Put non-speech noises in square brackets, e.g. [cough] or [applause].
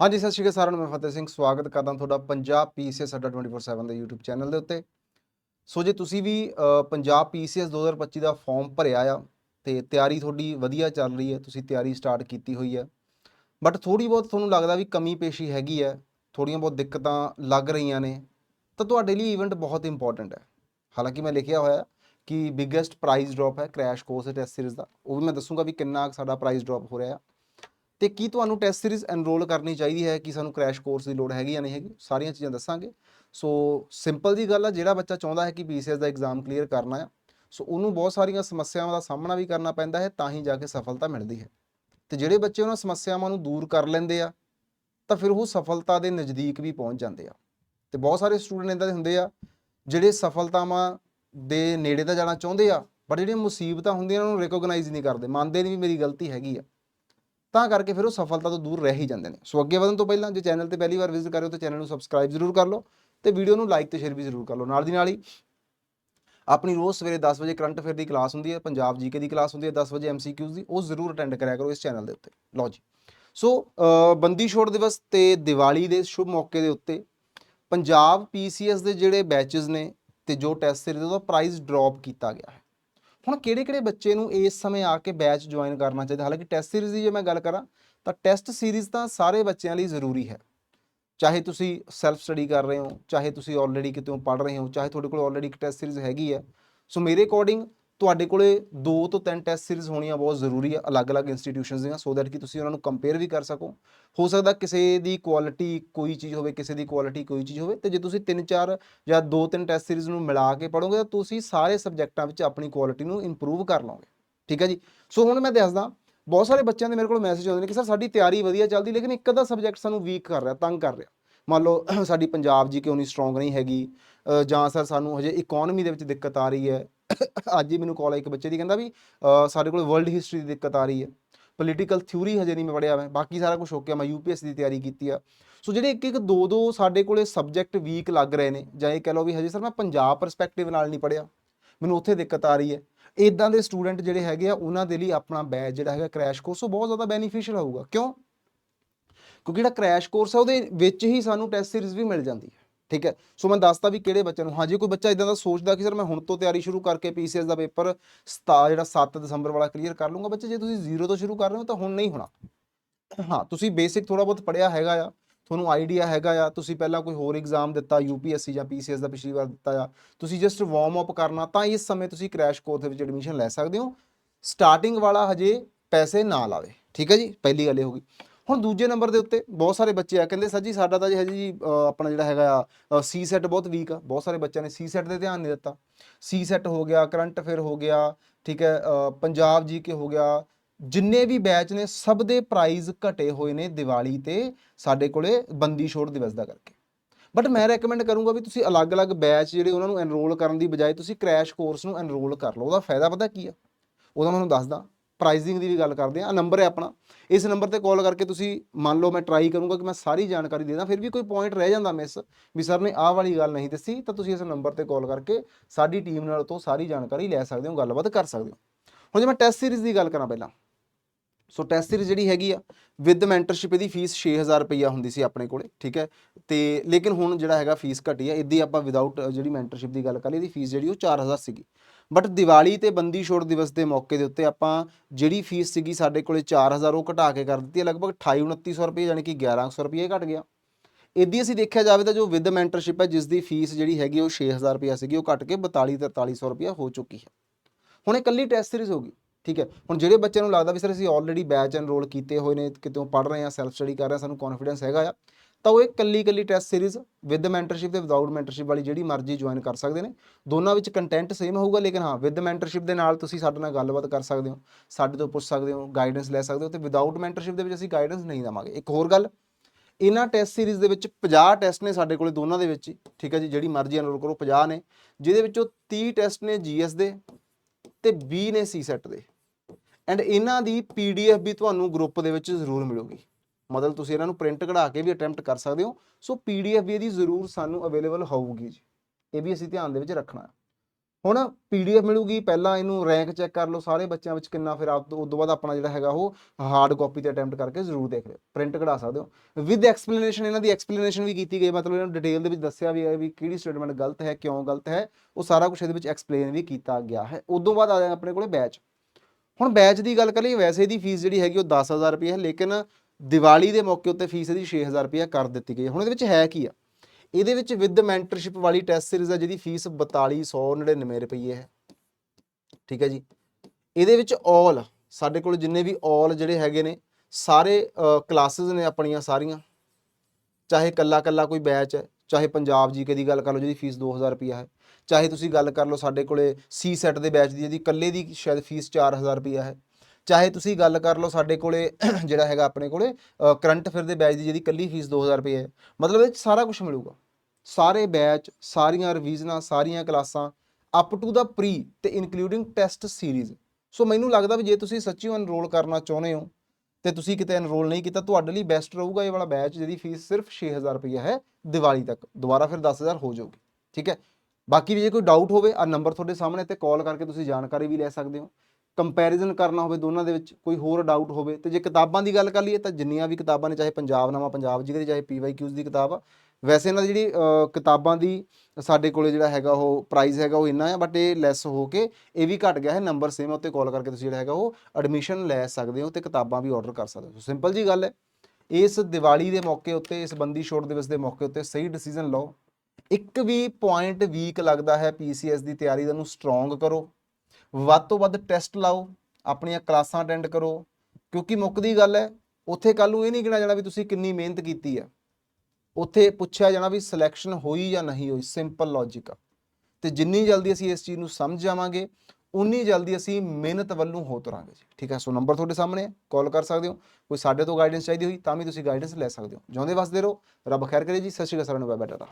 ਹਾਂਜੀ ਸਤਿ ਸ਼੍ਰੀ ਅਕਾਲ ਸਾਰਿਆਂ ਨੂੰ ਮੈਂ ਫਤਿਹ ਸਿੰਘ ਸਵਾਗਤ ਕਰਦਾ ਤੁਹਾਡਾ ਪੰਜਾਬ ਪੀਸੀਐਸ ਅੱਡਾ 24/7 ਦੇ YouTube ਚੈਨਲ ਦੇ ਉੱਤੇ। ਸੋ ਜੇ ਤੁਸੀਂ ਵੀ ਅ, ਪੰਜਾਬ ਪੀਸੀਐਸ 2025 ਦਾ ਫਾਰਮ ਭਰਿਆ ਆ ਤੇ ਤਿਆਰੀ ਤੁਹਾਡੀ ਵਧੀਆ ਚੱਲ ਰਹੀ ਹੈ ਤੁਸੀਂ ਤਿਆਰੀ ਸਟਾਰਟ ਕੀਤੀ ਹੋਈ ਹੈ ਬਟ ਥੋੜੀ ਬਹੁਤ ਤੁਹਾਨੂੰ ਲੱਗਦਾ ਵੀ ਕਮੀ ਪੇਸ਼ੀ ਹੈਗੀ ਹੈ ਥੋੜੀਆਂ ਬਹੁਤ ਦਿੱਕਤਾਂ ਲੱਗ ਰਹੀਆਂ ਨੇ ਤਾਂ ਤੁਹਾਡੇ ਲਈ ਇਵੈਂਟ ਬਹੁਤ ਇੰਪੋਰਟੈਂਟ ਹੈ। ਹਾਲਾਂਕਿ ਮੈਂ ਲਿਖਿਆ ਹੋਇਆ ਕਿ ਬਿਗੇਸਟ ਪ੍ਰਾਈਸ ਡ੍ਰੌਪ ਹੈ ਕ੍ਰੈਸ਼ ਕੋਰਸ ਟੈਸਟ ਸੀਰੀਜ਼ ਦਾ ਉਹ ਵੀ ਮੈਂ ਦੱਸੂਗਾ ਵੀ ਕਿੰਨਾ ਕੁ ਸਾਡਾ ਪ੍ਰਾਈਸ ਡ੍ਰੌਪ ਹੋ ਰਿਹਾ ਹੈ ਤੇ ਕੀ ਤੁਹਾਨੂੰ ਟੈਸਟ ਸੀਰੀਜ਼ ਐਨਰੋਲ ਕਰਨੀ ਚਾਹੀਦੀ ਹੈ? ਕਿ ਸਾਨੂੰ ਕ੍ਰੈਸ਼ ਕੋਰਸ ਦੀ ਲੋੜ ਹੈਗੀ ਜਾਂ ਨਹੀਂ ਹੈਗੀ? ਸਾਰੀਆਂ ਚੀਜ਼ਾਂ ਦੱਸਾਂਗੇ। ਸੋ ਸਿੰਪਲ ਜੀ ਗੱਲ ਆ, ਜਿਹੜਾ ਬੱਚਾ ਚਾਹੁੰਦਾ ਹੈ ਕਿ ਪੀਸੀਐਸ ਦਾ ਐਗਜ਼ਾਮ ਕਲੀਅਰ ਕਰਨਾ ਆ ਸੋ ਉਹਨੂੰ ਬਹੁਤ ਸਾਰੀਆਂ ਸਮੱਸਿਆਵਾਂ ਦਾ ਸਾਹਮਣਾ ਵੀ ਕਰਨਾ ਪੈਂਦਾ ਹੈ, ਤਾਂ ਹੀ ਜਾ ਕੇ ਸਫਲਤਾ ਮਿਲਦੀ ਹੈ। ਤੇ ਜਿਹੜੇ ਬੱਚੇ ਉਹਨਾਂ ਸਮੱਸਿਆਵਾਂ ਨੂੰ ਦੂਰ ਕਰ ਲੈਂਦੇ ਆ, ਤਾਂ ਫਿਰ ਉਹ ਸਫਲਤਾ ਦੇ ਨਜ਼ਦੀਕ ਵੀ ਪਹੁੰਚ ਜਾਂਦੇ ਆ। ਤੇ ਬਹੁਤ ਸਾਰੇ ਸਟੂਡੈਂਟ ਇਦਾਂ ਦੇ ਹੁੰਦੇ ਆ, ਜਿਹੜੇ ਸਫਲਤਾਵਾਂ ਦੇ ਨੇੜੇ ਤਾਂ ਜਾਣਾ ਚਾਹੁੰਦੇ ਆ, ਪਰ ਜਿਹੜੀਆਂ ਮੁਸੀਬਤਾਂ ਹੁੰਦੀਆਂ ਉਹਨਾਂ ਨੂੰ ਰਿਕੋਗਨਾਈਜ਼ ਨਹੀਂ ਕਰਦੇ, ਮੰਨਦੇ ਨਹੀਂ ਵੀ ਮੇਰੀ ਗਲਤੀ ਹੈਗੀ ਆ। ਤਾਂ ਕਰਕੇ ਫਿਰ ਉਹ ਸਫਲਤਾ ਤੋਂ ਦੂਰ ਰਹਿ ਹੀ ਜਾਂਦੇ ਨੇ। ਸੋ ਅੱਗੇ ਵਧਣ ਤੋਂ ਪਹਿਲਾਂ ਜੇ ਚੈਨਲ ਤੇ ਪਹਿਲੀ ਵਾਰ ਵਿਜ਼ਿਟ ਕਰ ਰਹੇ ਹੋ ਤਾਂ ਚੈਨਲ ਨੂੰ ਸਬਸਕ੍ਰਾਈਬ ਜ਼ਰੂਰ ਕਰ ਲਓ ਤੇ ਵੀਡੀਓ ਨੂੰ ਲਾਈਕ ਤੇ ਸ਼ੇਅਰ ਵੀ ਜ਼ਰੂਰ ਕਰ ਲਓ। ਨਾਲ ਦੀ ਨਾਲ ਹੀ ਆਪਣੀ ਰੋਜ਼ ਸਵੇਰੇ 10 ਵਜੇ ਕਰੰਟ ਅਫੇਅਰ ਦੀ ਕਲਾਸ ਹੁੰਦੀ ਹੈ, ਪੰਜਾਬ ਜੀਕੇ ਦੀ ਕਲਾਸ ਹੁੰਦੀ ਹੈ 10 ਵਜੇ ਐਮਸੀਕਿਊਜ਼ ਦੀ, ਉਹ ਜ਼ਰੂਰ ਅਟੈਂਡ ਕਰਿਆ ਕਰੋ ਇਸ ਚੈਨਲ ਦੇ ਉੱਤੇ। ਲਓ ਜੀ। ਸੋ ਬੰਦੀ ਛੋੜ ਦਿਵਸ ਤੇ ਦੀਵਾਲੀ ਦੇ ਸ਼ੁਭ ਮੌਕੇ ਦੇ ਉੱਤੇ ਪੰਜਾਬ ਪੀਸੀਐਸ ਦੇ ਜਿਹੜੇ ਬੈਚਸ ਨੇ ਤੇ ਜੋ ਟੈਸਟ ਸੀਰੀਜ਼ ਉਹਦਾ ਪ੍ਰਾਈਸ ਡ੍ਰੌਪ ਕੀਤਾ ਗਿਆ ਹੈ। ਹੁਣ ਕਿਹੜੇ-ਕਿਹੜੇ ਬੱਚੇ ਨੂੰ ਇਸ ਸਮੇਂ ਆ ਕੇ ਬੈਚ ਜੁਆਇਨ ਕਰਨਾ ਚਾਹੀਦਾ? ਹਾਲਾਂਕਿ ਟੈਸਟ ਸੀਰੀਜ਼ ਦੀ ਜੇ ਮੈਂ ਗੱਲ ਕਰਾਂ, ਤਾਂ ਟੈਸਟ ਸੀਰੀਜ਼ ਤਾਂ ਸਾਰੇ ਬੱਚਿਆਂ ਲਈ ਜ਼ਰੂਰੀ ਹੈ। ਚਾਹੇ ਤੁਸੀਂ ਸੈਲਫ ਸਟੱਡੀ ਕਰ ਰਹੇ ਹੋ, ਚਾਹੇ ਤੁਸੀਂ ਆਲਰੇਡੀ ਕਿਤੇੋਂ ਪੜ੍ਹ ਰਹੇ ਹੋ, ਚਾਹੇ ਤੁਹਾਡੇ ਕੋਲ ਆਲਰੇਡੀ ਇੱਕ ਟੈਸਟ ਸੀਰੀਜ਼ ਹੈਗੀ ਹੈ। ਸੋ ਮੇਰੇ ਅਕੋਰਡਿੰਗ ਤੁਹਾਡੇ ਕੋਲੇ ਦੋ ਤੋਂ ਤਿੰਨ ਟੈਸਟ ਸੀਰੀਜ਼ ਹੋਣੀਆਂ ਬਹੁਤ ਜ਼ਰੂਰੀ ਹੈ ਅਲੱਗ-ਅਲੱਗ ਇੰਸਟੀਟਿਊਸ਼ਨਸ ਦੀਆਂ ਸੋ ਦੈਟ ਕਿ ਤੁਸੀਂ ਉਹਨਾਂ ਨੂੰ ਕੰਪੇਅਰ ਵੀ ਕਰ ਸਕੋ। ਹੋ ਸਕਦਾ ਕਿਸੇ ਦੀ ਕੁਆਲਿਟੀ ਕੋਈ ਚੀਜ਼ ਹੋਵੇ, ਕਿਸੇ ਦੀ ਕੁਆਲਿਟੀ ਕੋਈ ਚੀਜ਼ ਹੋਵੇ, ਤੇ ਜੇ ਤੁਸੀਂ ਤਿੰਨ ਚਾਰ ਜਾਂ ਦੋ ਤਿੰਨ ਟੈਸਟ ਸੀਰੀਜ਼ ਨੂੰ ਮਿਲਾ ਕੇ ਪੜੋਗੇ ਤਾਂ ਤੁਸੀਂ ਸਾਰੇ ਸਬਜੈਕਟਾਂ ਵਿੱਚ ਆਪਣੀ ਕੁਆਲਿਟੀ ਨੂੰ ਇੰਪਰੂਵ ਕਰ ਲਓਗੇ। ਠੀਕ ਹੈ ਜੀ? ਸੋ ਹੁਣ ਮੈਂ ਦੱਸਦਾ, ਬਹੁਤ ਸਾਰੇ ਬੱਚਿਆਂ ਦੇ ਮੇਰੇ ਕੋਲ ਮੈਸੇਜ ਆਉਂਦੇ ਨੇ ਕਿ ਸਰ ਸਾਡੀ ਤਿਆਰੀ ਵਧੀਆ ਚੱਲਦੀ, ਲੇਕਿਨ ਇੱਕ ਅੱਧਾ ਸਬਜੈਕਟ ਸਾਨੂੰ ਵੀਕ ਕਰ ਰਿਹਾ, ਤੰਗ ਕਰ ਰਿਹਾ। ਮੰਨ ਲਓ, ਸਾਡੀ ਪੰਜਾਬ ਜੀ ਕਿਉਂ ਨਹੀਂ ਸਟਰੋਂਗ ਨਹੀਂ ਹੈਗੀ? ਜਾਂ ਸਰ ਸਾਨੂੰ ਹਜੇ ਇਕਨੋਮੀ ਦੇ ਵਿੱਚ ਦਿੱਕਤ ਆ ਰਹੀ ਹੈ ਅੱਜ ਹੀ ਮੈਨੂੰ ਕਾਲ ਆਈ ਇੱਕ ਬੱਚੇ ਦੀ, ਕਹਿੰਦਾ ਵੀ ਸਾਡੇ ਕੋਲ ਵਰਲਡ ਹਿਸਟਰੀ ਦੀ ਦਿੱਕਤ ਆ ਰਹੀ ਹੈ। ਪੋਲੀਟੀਕਲ ਥਿਊਰੀ ਹਜੇ ਨਹੀਂ ਮੈਂ ਪੜਿਆ ਮੈਂ, ਬਾਕੀ ਸਾਰਾ ਕੁਝ ਹੋ ਗਿਆ ਮੈਂ ਯੂਪੀਐਸ ਦੀ ਤਿਆਰੀ ਕੀਤੀ ਆ। ਸੋ ਜਿਹੜੇ ਇੱਕ ਇੱਕ ਦੋ ਦੋ ਸਾਡੇ ਕੋਲੇ ਸਬਜੈਕਟ ਵੀਕ ਲੱਗ ਰਹੇ ਨੇ, ਜਾਂ ਇਹ ਕਹਿ ਲਓ ਵੀ ਹਜੇ ਸਰ ਮੈਂ ਪੰਜਾਬ ਪਰਸਪੈਕਟਿਵ ਨਾਲ ਨਹੀਂ ਪੜਿਆ ਮੈਨੂੰ ਉੱਥੇ ਦਿੱਕਤ ਆ ਰਹੀ ਹੈ। ਇਦਾਂ ਦੇ ਸਟੂਡੈਂਟ ਜਿਹੜੇ ਹੈਗੇ ਆ, ਉਹਨਾਂ ਦੇ ਲਈ ਆਪਣਾ ਬੈਚ ਜਿਹੜਾ ਹੈਗਾ ਕ੍ਰੈਸ਼ ਕੋਰਸ ਉਹ ਬਹੁਤ ਜ਼ਿਆਦਾ ਬੈਨੀਫੀਸ਼ੀਅਲ ਹੋਊਗਾ। ਕਿਉਂ? ਕਿਉਂਕਿ ਜਿਹੜਾ ਕ੍ਰੈਸ਼ ਕੋਰਸ ਹੈ ਉਹਦੇ ਵਿੱਚ ਹੀ ਸਾਨੂੰ ਟੈਸਟ ਸੀਰੀਜ਼ ਵੀ ਮਿਲ ਜਾਂਦੀ ਹੈ। ਠੀਕ ਹੈ? ਸੋ ਮੈਂ ਦੱਸਤਾ ਵੀ ਕਿਹੜੇ ਬੱਚਿਆਂ ਨੂੰ, ਹਾਂ, ਜੇ ਕੋਈ ਬੱਚਾ ਇਦਾਂ ਦਾ ਸੋਚਦਾ ਕਿ ਸਰ ਮੈਂ ਹੁਣ ਤੋਂ ਤਿਆਰੀ ਸ਼ੁਰੂ ਕਰਕੇ ਪੀਸੀਐਸ ਦਾ ਪੇਪਰ ਸਤਾ ਜਿਹੜਾ 7 ਦਸੰਬਰ ਵਾਲਾ ਕਲੀਅਰ ਕਰ ਲੂੰਗਾ ਬੱਚੇ ਜੇ ਤੁਸੀਂ ਜ਼ੀਰੋ ਤੋਂ ਸ਼ੁਰੂ ਕਰ ਰਹੇ ਹੋ ਤਾਂ ਹੁਣ ਨਹੀਂ ਹੋਣਾ। ਹਾਂ, ਤੁਸੀਂ ਬੇਸਿਕ ਥੋੜਾ ਬਹੁਤ ਪੜਿਆ ਹੈਗਾ ਆ, ਤੁਹਾਨੂੰ ਆਈਡੀਆ ਹੈਗਾ ਆ, ਤੁਸੀਂ ਪਹਿਲਾਂ ਕੋਈ ਹੋਰ ਐਗਜ਼ਾਮ ਦਿੱਤਾ, ਯੂਪੀਐਸਸੀ ਜਾਂ ਪੀਸੀਐਸ ਦਾ ਪਿਛਲੀ ਵਾਰ ਦਿੱਤਾ ਆ, ਤੁਸੀਂ ਜਸਟ ਵਾਰਮ ਅਪ ਕਰਨਾ, ਤਾਂ ਇਸ ਸਮੇਂ ਤੁਸੀਂ ਕ੍ਰੈਸ਼ ਕੋਰਸ ਦੇ ਵਿੱਚ ਐਡਮਿਸ਼ਨ ਲੈ ਸਕਦੇ ਹੋ। ਸਟਾਰਟਿੰਗ ਵਾਲਾ ਹਜੇ ਪੈਸੇ ਨਾ ਲਾਵੇ, ਠੀਕ ਹੈ ਜੀ? ਪਹਿਲੀ ਗੱਲ ਇਹ ਹੋ ਗਈ। ਹੁਣ ਦੂਜੇ ਨੰਬਰ ਦੇ ਉੱਤੇ ਬਹੁਤ ਸਾਰੇ ਬੱਚੇ ਆ, ਕਹਿੰਦੇ ਸਰ ਜੀ ਸਾਡਾ ਤਾਂ ਜੀ ਹਜੇ ਜੀ ਆਪਣਾ ਜਿਹੜਾ ਹੈਗਾ ਆ ਸੀ ਸੈਟ ਬਹੁਤ ਵੀਕ ਆ, ਬਹੁਤ ਸਾਰੇ ਬੱਚਿਆਂ ਨੇ ਸੀ ਸੈਟ ਤੇ ਧਿਆਨ ਨਹੀਂ ਦਿੱਤਾ। ਸੀ ਸੈਟ ਹੋ ਗਿਆ, ਕਰੰਟ ਅਫੇਅਰ ਹੋ ਗਿਆ, ਠੀਕ ਹੈ ਪੰਜਾਬ ਜੀ ਕੇ ਹੋ ਗਿਆ, ਜਿੰਨੇ ਵੀ ਬੈਚ ਨੇ ਸਭ ਦੇ ਪ੍ਰਾਈਜ਼ ਘਟੇ ਹੋਏ ਨੇ ਦੀਵਾਲੀ ਤੇ ਸਾਡੇ ਕੋਲੇ ਬੰਦੀ ਛੋੜ ਦਿਵਸ ਦਾ ਕਰਕੇ। ਬਟ ਮੈਂ ਰეკਮੈਂਡ ਕਰੂੰਗਾ ਵੀ ਤੁਸੀਂ ਅਲੱਗ-ਅਲੱਗ ਬੈਚ ਜਿਹੜੇ ਉਹਨਾਂ ਨੂੰ ਐਨਰੋਲ ਕਰਨ ਦੀ ਬਜਾਏ ਤੁਸੀਂ ਕ੍ਰੈਸ਼ ਕੋਰਸ ਨੂੰ ਐਨਰੋਲ ਕਰ ਲਓ, ਉਹਦਾ ਫਾਇਦਾ ਪਤਾ ਕੀ ਆ? ਉਹਦਾ ਮੈਂ ਤੁਹਾਨੂੰ ਦੱਸਦਾ ਪ੍ਰਾਈਸਿੰਗ ਦੀ ਵੀ ਗੱਲ ਕਰਦੇ ਆ ਨੰਬਰ ਹੈ ਆਪਣਾ। ਇਸ ਨੰਬਰ ਤੇ ਕਾਲ ਕਰਕੇ ਤੁਸੀਂ ਮੰਨ ਲਓ ਮੈਂ ਟਰਾਈ ਕਰੂੰਗਾ ਕਿ ਮੈਂ ਸਾਰੀ ਜਾਣਕਾਰੀ ਦੇ ਦਾਂ, ਫਿਰ ਵੀ ਕੋਈ ਪੁਆਇੰਟ ਰਹਿ ਜਾਂਦਾ ਮਿਸ ਵੀ ਸਰ ਨੇ ਆਹ ਵਾਲੀ ਗੱਲ ਨਹੀਂ ਦੱਸੀ, ਤਾਂ ਤੁਸੀਂ ਇਸ ਨੰਬਰ ਤੇ ਕਾਲ ਕਰਕੇ ਸਾਡੀ ਟੀਮ ਨਾਲ ਤੋਂ ਸਾਰੀ ਜਾਣਕਾਰੀ ਲੈ ਸਕਦੇ ਹੋ, ਗੱਲਬਾਤ ਕਰ ਸਕਦੇ ਹੋ। ਹੁਣ ਜੇ ਮੈਂ ਟੈਸਟ ਸੀਰੀਜ਼ ਦੀ ਗੱਲ ਕਰਾਂ ਪਹਿਲਾਂ। ਸੋ ਟੈਸਟ ਸੀਰੀਜ਼ ਜਿਹੜੀ ਹੈਗੀ ਆ ਵਿਦ ਮੈਂਟਰਸ਼ਿਪ ਇਹਦੀ ਫੀਸ 6000 ਰੁਪਈਆ ਹੁੰਦੀ ਸੀ ਆਪਣੇ ਕੋਲੇ, ਠੀਕ ਹੈ? ਤੇ ਲੇਕਿਨ ਹੁਣ ਜਿਹੜਾ ਹੈਗਾ ਫੀਸ ਘਟੀ ਆ ਇੱਦੀ ਆਪਾਂ ਵਿਦਆਊਟ ਜਿਹੜੀ ਮੈਂਟਰਸ਼ਿਪ ਦੀ ਗੱਲ ਕਰ ਲਈ ਇਹਦੀ ਫੀਸ ਜਿਹੜੀ ਉਹ 4000 ਸੀਗੀ। ਬਟ ਦੀਵਾਲੀ ਤੇ ਬੰਦੀ ਛੋੜ ਦਿਵਸ ਦੇ ਮੌਕੇ ਦੇ ਉੱਤੇ ਆਪਾਂ ਜਿਹੜੀ ਫੀਸ ਸੀਗੀ ਸਾਡੇ ਕੋਲੇ 4000 ਉਹ ਘਟਾ ਕੇ ਕਰ ਦਿੱਤੀ ਹੈ। ਲਗਭਗ 28 2900 ਰੁਪਏ ਯਾਨੀ ਕਿ 1100 ਰੁਪਏ ਘਟ ਗਿਆ। ਇੱਦੀ ਅਸੀਂ ਦੇਖਿਆ ਜਾਵੇ ਤਾਂ ਜੋ ਵਿਦ ਮੈਂਟਰਸ਼ਿਪ ਹੈ, ਜਿਸ ਦੀ ਫੀਸ ਜਿਹੜੀ ਹੈਗੀ ਉਹ 6000 ਰੁਪਏ ਸੀਗੀ, ਉਹ ਘਟ ਕੇ 42 4300 ਰੁਪਏ ਹੋ ਚੁੱਕੀ ਹੈ। ਹੁਣ ਇਹ ਇਕੱਲੀ ਟੈਸਟ ਸੀਰੀਜ਼ ਹੋ ਗਈ, ਠੀਕ ਹੈ। ਹੁਣ ਜਿਹੜੇ ਬੱਚਿਆਂ ਨੂੰ ਲੱਗਦਾ ਵੀ ਸਰ ਅਸੀਂ ਆਲਰੇਡੀ ਬੈਚ ਐਨਰੋਲ ਕੀਤੇ ਹੋਏ ਨੇ, ਕਿਤੋਂ ਪੜ੍ਹ ਰਹੇ ਹਾਂ ਸੈਲਫ ਸਟੱਡੀ ਕਰ ਰਹੇ ਹਾਂ, ਸਾਨੂੰ ਕੌਨਫੀਡੈਂਸ ਹੈਗਾ ਆ। ਤਾਂ ਉਹ ਇੱਕ ਇਕੱਲੀ ਕੱਲੀ ਟੈਸਟ ਸੀਰੀਜ਼ ਵਿਦ ਮੈਂਟਰਸ਼ਿਪ ਤੇ ਵਿਦਆਊਟ ਮੈਂਟਰਸ਼ਿਪ ਵਾਲੀ ਜਿਹੜੀ ਮਰਜ਼ੀ ਜੁਆਇਨ ਕਰ ਸਕਦੇ ਨੇ। ਦੋਨਾਂ ਵਿੱਚ ਕੰਟੈਂਟ ਸੇਮ ਹੋਊਗਾ, ਲੇਕਿਨ ਹਾਂ ਵਿਦ ਮੈਂਟਰਸ਼ਿਪ ਦੇ ਨਾਲ ਤੁਸੀਂ ਸਾਡੇ ਨਾਲ ਗੱਲਬਾਤ ਕਰ ਸਕਦੇ ਹੋ, ਸਾਡੇ ਤੋਂ ਪੁੱਛ ਸਕਦੇ ਹੋ ਗਾਈਡੈਂਸ ਲੈ ਸਕਦੇ ਹੋ ਤੇ ਵਿਦਆਊਟ ਮੈਂਟਰਸ਼ਿਪ ਦੇ ਵਿੱਚ ਅਸੀਂ ਗਾਈਡੈਂਸ ਨਹੀਂ ਦੇਵਾਂਗੇ। ਇੱਕ ਹੋਰ ਗੱਲ, ਇਹਨਾਂ ਟੈਸਟ ਸੀਰੀਜ਼ ਦੇ ਵਿੱਚ 50 ਟੈਸਟ ਨੇ ਸਾਡੇ ਕੋਲੇ ਦੋਨਾਂ ਦੇ ਵਿੱਚ ਹੀ ਠੀਕ ਹੈ ਜੀ, ਜਿਹੜੀ ਮਰਜ਼ੀ ਐਨਰੋਲ ਕਰੋ 50 ਨੇ, ਜਿਹਦੇ ਵਿੱਚੋਂ 30 ਟੈਸਟ ਨੇ ਜੀਐਸ ਦੇ ਤੇ 20 ਨੇ ਸੀ ਸੈਟ ਦੇ। ਐਂਡ ਇਹਨਾਂ ਦੀ ਪੀਡੀਐਫ ਵੀ ਤੁਹਾਨੂੰ ਗਰੁੱਪ ਦੇ ਵਿੱਚ ਜ਼ਰੂਰ ਮਿਲੂਗੀ। ਮਤਲਬ ਤੁਸੀਂ ਇਹਨਾਂ ਨੂੰ ਪ੍ਰਿੰਟ ਕਢਾ ਕੇ ਵੀ ਅਟੈਂਪਟ ਕਰ ਸਕਦੇ ਹੋ। ਸੋ ਪੀਡੀਐਫ ਵੀ ਇਹਦੀ ਜ਼ਰੂਰ ਸਾਨੂੰ ਅਵੇਲੇਬਲ ਹੋਊਗੀ ਜੀ। ਇਹ ਵੀ ਅਸੀਂ ਧਿਆਨ ਦੇ ਵਿੱਚ ਰੱਖਣਾ। ਹੈ ਹੁਣ ਪੀਡੀਐਫ ਮਿਲੂਗੀ, ਪਹਿਲਾਂ ਇਹਨੂੰ ਰੈਂਕ ਚੈੱਕ ਕਰ ਲਓ ਸਾਰੇ ਬੱਚਿਆਂ ਵਿੱਚ ਕਿੰਨਾ ਫਿਰ ਆਪ ਉਸ ਤੋਂ ਬਾਅਦ ਆਪਣਾ ਜਿਹੜਾ ਹੈਗਾ ਉਹ ਹਾਰਡ ਕਾਪੀ ਤੇ ਅਟੈਂਪਟ ਕਰਕੇ ਜ਼ਰੂਰ ਦੇਖ ਲਿਓ। ਪ੍ਰਿੰਟ ਕਢਾ ਸਕਦੇ ਹੋ। ਵਿਦ ਐਕਸਪਲੇਨੇਸ਼ਨ ਇਹਨਾਂ ਦੀ ਐਕਸਪਲੇਨੇਸ਼ਨ ਵੀ ਕੀਤੀ ਗਈ, ਮਤਲਬ ਇਹਨਾਂ ਨੂੰ ਡਿਟੇਲ ਦੇ ਵਿੱਚ ਦੱਸਿਆ ਵੀ ਹੈ ਵੀ ਕਿਹੜੀ ਸਟੇਟਮੈਂਟ ਗਲਤ ਹੈ, ਕਿਉਂ ਗਲਤ ਹੈ। ਉਹ ਸਾਰਾ ਕੁਝ ਇਹਦੇ ਵਿੱਚ ਐਕਸਪਲੇਨ ਵੀ ਕੀਤਾ ਗਿਆ ਹੈ। ਉਦੋਂ ਬਾਅਦ ਆ ਜਾਣਾ ਆਪਣੇ ਕੋਲੇ ਬੈਚ ਹੁਣ ਬੈਚ ਦੀ ਗੱਲ ਕਰੀਏ, ਵੈਸੇ ਦੀ ਫੀਸ ਜਿਹੜੀ ਹੈਗੀ ਉਹ 10000 ਰੁਪਏ ਹੈ, ਲੇਕਿਨ ਦੀਵਾਲੀ ਦੇ ਮੌਕੇ ਉੱਤੇ ਫੀਸ ਇਹਦੀ 6000 ਰੁਪਏ ਕਰ ਦਿੱਤੀ ਗਈ ਹੈ। ਹੁਣ ਇਹਦੇ ਵਿੱਚ ਹੈ ਕੀ ਆ? ਇਹਦੇ ਵਿੱਚ ਵਿਦ ਮੈਂਟਰਸ਼ਿਪ ਵਾਲੀ ਟੈਸਟ ਸੀਰੀਜ਼ ਆ, ਜਿਹਦੀ ਫੀਸ 4299 ਰੁਪਏ ਹੈ। ਠੀਕ ਹੈ ਜੀ? ਇਹਦੇ ਵਿੱਚ ਆਲ ਸਾਡੇ ਕੋਲ ਜਿੰਨੇ ਵੀ ਆਲ ਜਿਹੜੇ ਹੈਗੇ ਨੇ, ਸਾਰੇ ਕਲਾਸਿਸ ਨੇ ਆਪਣੀਆਂ ਸਾਰੀਆਂ। ਚਾਹੇ ਕੱਲਾ ਕੱਲਾ ਕੋਈ ਬੈਚ ਹੈ, ਚਾਹੇ ਪੰਜਾਬ ਜੀਕੇ ਦੀ ਗੱਲ ਕਰ ਲਓ, ਜਿਹਦੀ ਫੀਸ 2000 ਰੁਪਿਆ ਹੈ। ਚਾਹੇ ਤੁਸੀਂ ਗੱਲ ਕਰ ਲਓ ਸਾਡੇ ਕੋਲੇ ਸੀ ਸੈਟ ਦੇ ਬੈਚ ਦੀ, ਜਿਹਦੀ ਕੱਲੇ ਦੀ ਸ਼ਾਇਦ ਫੀਸ 4000 ਰੁਪਿਆ ਹੈ। ਚਾਹੇ ਤੁਸੀਂ ਗੱਲ ਕਰ ਲਓ ਸਾਡੇ ਕੋਲੇ [clears throat] ਜਿਹੜਾ ਹੈਗਾ ਆਪਣੇ ਕੋਲੇ ਕਰੰਟ ਅਫੇਅਰ ਦੇ ਬੈਚ ਦੀ ਜਿਹਦੀ ਕੱਲੀ ਫੀਸ 2000 ਰੁਪਏ ਹੈ, ਮਤਲਬ ਇਹ 'ਚ ਸਾਰਾ ਕੁਝ ਮਿਲੂਗਾ। ਸਾਰੇ ਬੈਚ, ਸਾਰੀਆਂ ਰਿਵੀਜ਼ਨਾਂ ਸਾਰੀਆਂ ਕਲਾਸਾਂ ਅਪ ਟੂ ਦਾ ਪ੍ਰੀ ਤੇ ਇਨਕਲੂਡਿੰਗ ਟੈਸਟ ਸੀਰੀਜ਼ ਸੋ ਮੈਨੂੰ ਲੱਗਦਾ ਵੀ ਜੇ ਤੁਸੀਂ ਸੱਚੀ ਐਨਰੋਲ ਕਰਨਾ ਚਾਹੁੰਦੇ ਹੋ ਤੇ ਤੁਸੀਂ ਕਿਤੇ ਐਨਰੋਲ ਨਹੀਂ ਕੀਤਾ, ਤੁਹਾਡੇ ਲਈ ਬੈਸਟ ਰਹੂਗਾ ਇਹ ਵਾਲਾ ਬੈਚ ਜਿਹਦੀ ਫੀਸ ਸਿਰਫ 6000 ਰੁਪਏ ਹੈ ਦੀਵਾਲੀ ਤੱਕ। ਦੁਬਾਰਾ ਫਿਰ 10000 ਹੋ ਜਾਊਗੀ। ਠੀਕ ਹੈ? ਬਾਕੀ ਵੀ ਜੇ ਕੋਈ ਡਾਊਟ ਹੋਵੇ ਆ ਨੰਬਰ ਤੁਹਾਡੇ ਸਾਹਮਣੇ ਤੇ ਕਾਲ ਕਰਕੇ ਤੁਸੀਂ ਜਾਣਕਾਰੀ ਵੀ ਲੈ ਸਕਦੇ ਹੋ। ਕੰਪੈਰੀਜ਼ਨ ਕਰਨਾ ਹੋਵੇ ਦੋਨਾਂ ਦੇ ਵਿੱਚ, ਕੋਈ ਹੋਰ ਡਾਊਟ ਹੋਵੇ, ਤੇ ਜੇ ਕਿਤਾਬਾਂ ਦੀ ਗੱਲ ਕਰ ਲਈਏ ਤਾਂ ਜਿੰਨੀਆਂ ਵੀ ਕਿਤਾਬਾਂ ਨੇ, ਚਾਹੇ ਪੰਜਾਬ ਨਾਮਾ ਪੰਜਾਬ ਜੀ ਦੀ ਚਾਹੇ ਪੀਵਾਈਕਿਊਜ਼ ਦੀ ਕਿਤਾਬ ਆ, ਵੈਸੇ ਇਹਨਾਂ ਦੀ ਜਿਹੜੀ ਕਿਤਾਬਾਂ ਦੀ ਸਾਡੇ ਕੋਲੇ ਜਿਹੜਾ ਹੈਗਾ ਉਹ ਪ੍ਰਾਈਸ ਹੈਗਾ ਉਹ ਇੰਨਾ ਹੈ ਬਟ ਇਹ ਲੈਸ ਹੋ ਕੇ ਇਹ ਵੀ ਘਟ ਗਿਆ ਹੈ ਨੰਬਰ ਸੇਮ ਹੈ ਉੱਤੇ ਕਾਲ ਕਰਕੇ ਤੁਸੀਂ ਜਿਹੜਾ ਹੈਗਾ ਉਹ ਐਡਮਿਸ਼ਨ ਲੈ ਸਕਦੇ ਹੋ ਤੇ ਕਿਤਾਬਾਂ ਵੀ ਆਰਡਰ ਕਰ ਸਕਦੇ ਹੋ। ਸਿੰਪਲ ਜੀ ਗੱਲ ਹੈ, ਇਸ ਦੀਵਾਲੀ ਦੇ ਮੌਕੇ ਉੱਤੇ, ਇਸ ਬੰਦੀ ਛੋੜ ਦਿਵਸ ਦੇ ਮੌਕੇ ਉੱਤੇ ਸਹੀ ਡਿਸੀਜਨ ਲਓ। ਇੱਕ ਵੀ ਪੁਆਇੰਟ ਵੀਕ ਲੱਗਦਾ ਹੈ ਪੀਸੀਐਸ ਦੀ ਤਿਆਰੀ ਦਾ ਨੂੰ ਸਟਰੋਂਗ ਕਰੋ। ਵੱਧ ਤੋਂ ਵੱਧ ਟੈਸਟ ਲਾਓ, ਆਪਣੀਆਂ ਕਲਾਸਾਂ ਅਟੈਂਡ ਕਰੋ, ਕਿਉਂਕਿ ਮੁੱਕਦੀ ਗੱਲ ਹੈ, ਉੱਥੇ ਕੱਲ ਨੂੰ ਇਹ ਨਹੀਂ ਗਿਣਾ ਜਾਣਾ ਵੀ ਤੁਸੀਂ ਕਿੰਨੀ ਮਿਹਨਤ ਕੀਤੀ ਹੈ। ਉੱਥੇ ਪੁੱਛਿਆ ਜਾਣਾ ਵੀ ਸਿਲੈਕਸ਼ਨ ਹੋਈ ਜਾਂ ਨਹੀਂ ਹੋਈ ਸਿੰਪਲ ਲੌਜੀਕ ਆ। ਤੇ ਜਿੰਨੀ ਜਲਦੀ ਅਸੀਂ ਇਸ ਚੀਜ਼ ਨੂੰ ਸਮਝ ਜਾਵਾਂਗੇ, ਉਨੀ ਜਲਦੀ ਅਸੀਂ ਮਿਹਨਤ ਵੱਲੋਂ ਹੋ ਤੁਰਾਂਗੇ ਜੀ। ਠੀਕ ਹੈ, ਸੋ ਨੰਬਰ ਤੁਹਾਡੇ ਸਾਹਮਣੇ ਹੈ ਕਾਲ ਕਰ ਸਕਦੇ ਹੋ, ਕੋਈ ਸਾਡੇ ਤੋਂ ਗਾਈਡੈਂਸ ਚਾਹੀਦੀ ਹੋਈ ਤਾਂ ਵੀ ਤੁਸੀਂ ਗਾਈਡੈਂਸ ਲੈ ਸਕਦੇ ਹੋ। ਜਿਉਂਦੇ ਵਸਦੇ ਰਹੋ, ਰੱਬ ਖੈਰ ਕਰੇ ਜੀ, ਸਤਿ ਸ਼੍ਰੀ ਅਕਾਲ ਸਾਰਿਆਂ ਨੂੰ ਬਾਏ ਬਾਏ ਟਾਟਾ।